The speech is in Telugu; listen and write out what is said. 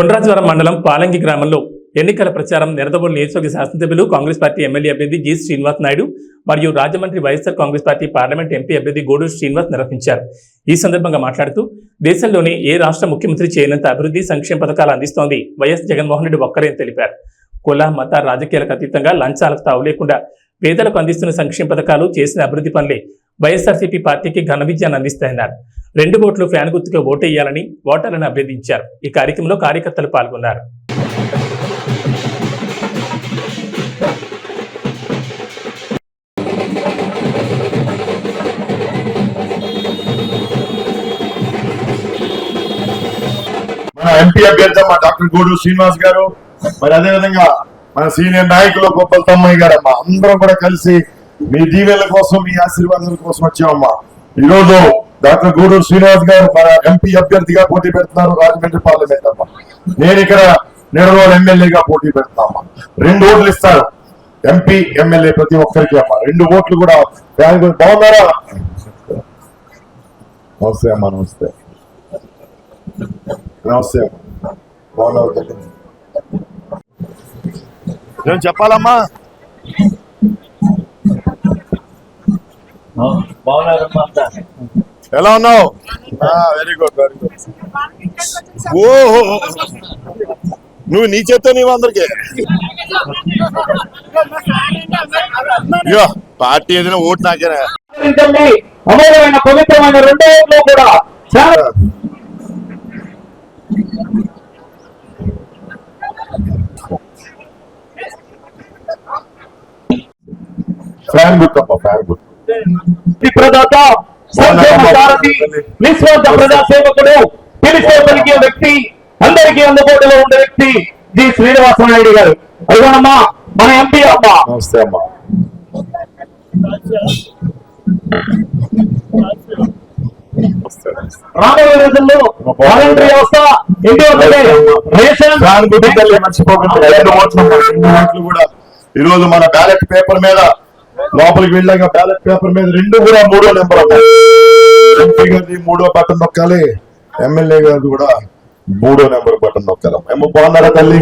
ఉండ్రాజవరం మండలం పాలంగి గ్రామంలో ఎన్నికల ప్రచారం నిరదవోలు నియోజకవర్గ శాసనసభ్యులు కాంగ్రెస్ పార్టీ ఎమ్మెల్యే అభ్యర్థి జి శ్రీనివాస్ నాయుడు మరియు Rajahmundry YSR Congress party parliament MP అభ్యర్థి గోడూరు శ్రీనివాస్ నిర్వహించారు. ఈ సందర్భంగా మాట్లాడుతూ దేశంలోనే ఏ రాష్ట్ర ముఖ్యమంత్రి చేయనంత అభివృద్ధి సంక్షేమ పథకాలు అందిస్తోంది వైఎస్ జగన్మోహన్ రెడ్డి ఒక్కరే తెలిపారు. కుల మత రాజకీయాలకు అతీతంగా లంచాలకు తావు లేకుండా పేదలకు అందిస్తున్న సంక్షేమ పథకాలు చేసిన అభివృద్ధి పనులే వైఎస్ఆర్సీపీ పార్టీకి ఘన విజయాన్ని అందిస్తాయన్నారు. రెండు ఓట్లు ఫ్యాన్ గుర్తుగా ఓటేయాలని ఓటర్లను అభ్యర్థించారు. ఈ కార్యక్రమంలో కార్యకర్తలు పాల్గొన్నారు. మన ఎంపీ అభ్యర్థి మా డాక్టర్ గూడు శ్రీనివాస్ గారు మరి అదే విధంగా మన సీనియర్ నాయకులు గొప్పల తమ్మయ్య గారు అమ్మా అందరం కూడా కలిసి మీ దీవెల కోసం మీ ఆశీర్వాదాల కోసం వచ్చామమ్మా. ఈరోజు డాక్టర్ గూడూరు శ్రీనివాస్ గారు మన ఎంపీ అభ్యర్థిగా పోటీ పెడుతున్నారు రాజమండ్రి పార్లమెంట్ అమ్మ నేను ఇక్కడ నిడదవోలు ఎమ్మెల్యేగా పోటీ పెడుతున్నామ్మా రెండు ఓట్లు ఇస్తారు. ఎంపీ ఎమ్మెల్యే ప్రతి ఒక్కరికి అమ్మ. రెండు ఓట్లు కూడా బాగున్నారా? నమస్తే అమ్మా నమస్తే. నమస్తే బాగున్నావు? చెప్పాలమ్మా? ఏం చెప్పాలమ్మా ఎలా ఉన్నావు? వెరీ గుడ్ వెరీ గుడ్ ఓహో. నువ్వు నీ చేత్తో నీవు అందరికి? పార్టీ ఏదైనా ఓటు నాకేనా? అమూల్యమైన పవిత్రమైన రెండో ఓట్లు కూడా ఫ్యాన్ గుర్తు అమ్మా ఫ్యాన్ గుర్తు ప్రదాత సంక్షేమ సారథి నిస్వార్థ ప్రజా సేవకుడు పిలిస్తే పలికే వ్యక్తి అందరికీ అందుబాటులో ఉండే వ్యక్తి జి. శ్రీనివాస నాయుడు గారు. అదిగోనమ్మా మన ఎంపీ అమ్మ. నమస్తే అమ్మా. రాబోయే రోజుల్లో వాలంటరీ వ్యవస్థ రేషన్ తల్లి మర్చిపోకుండా. కూడా ఈ రోజు మన బ్యాలెట్ పేపర్ మీద లోపలికి వెళ్ళాక బ్యాలెట్ పేపర్ మీద రెండు కూడా మూడో నెంబర్ అమ్మా ఎంపీ గారిది మూడో బటన్ నొక్కాలి. ఎమ్మెల్యే గారిది కూడా మూడో నెంబర్ బటన్ నొక్కాలి. ఏమో బాగున్నారా తల్లి?